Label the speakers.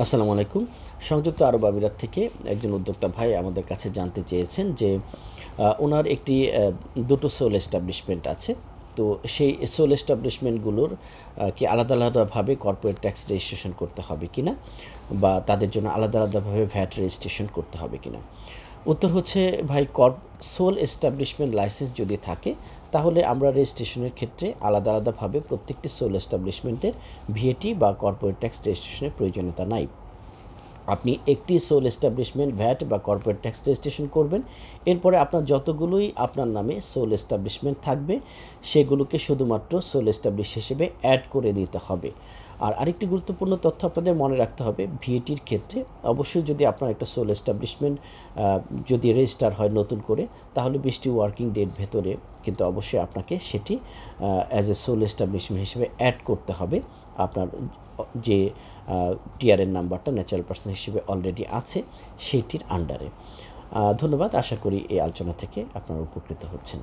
Speaker 1: আসসালামু আলাইকুম। সংযুক্ত আরব আমিরাত থেকে একজন উদ্যোক্তা ভাই আমাদের কাছে জানতে চেয়েছেন যে ওনার একটি দুটো সোল এস্টাবলিশমেন্ট আছে। তো সেই সোল এস্টাবলিশমেন্টগুলোর কি আলাদা আলাদাভাবে কর্পোরেট ট্যাক্স রেজিস্ট্রেশন করতে হবে কিনা? বা তাদের জন্য আলাদা আলাদাভাবে ভ্যাট রেজিস্ট্রেশন করতে হবে কিনা? উত্তর হচ্ছে, ভাই কর্প সোল এস্টাবলিশমেন্ট লাইসেন্স যদি থাকে, তাহলে আমরা রেজিস্ট্রেশনের ক্ষেত্রে আলাদা আলাদাভাবে প্রত্যেকটি সোল এস্টাবলিশমেন্টের ভিএটি বা কর্পোরেট ট্যাক্স রেজিস্ট্রেশনের প্রয়োজনীয়তা নাই। আপনি একটি সোল এস্টাবলিশমেন্ট ভ্যাট বা কর্পোরেট ট্যাক্স রেজিস্ট্রেশন করবেন। এরপরে আপনার যতগুলোই আপনার নামে সোল এস্টাবলিশমেন্ট থাকবে, সেগুলোকে শুধুমাত্র সোল এস্টাবলিশ হিসেবে অ্যাড করে দিতে হবে। আর আরেকটি গুরুত্বপূর্ণ তথ্য আপনাদের মনে রাখতে হবে ভিএটির ক্ষেত্রে অবশ্যই যদি আপনার একটা সোল এস্টাবলিশমেন্ট যদি রেজিস্টার হয় নতুন করে, তাহলে বিশটি ওয়ার্কিং ডেট ভেতরে কিন্তু অবশ্যই আপনাকে সেটি অ্যাজ এ সোল এস্টাবলিশমেন্ট হিসেবে অ্যাড করতে হবে। আপনার যে টিআরএন নাম্বারটা ন্যাচারাল পার্সন হিসেবে অলরেডি আছে, সেটির আন্ডারে ধন্যবাদ। আশা করি এই আলোচনা থেকে আপনারা উপকৃত হচ্ছেন।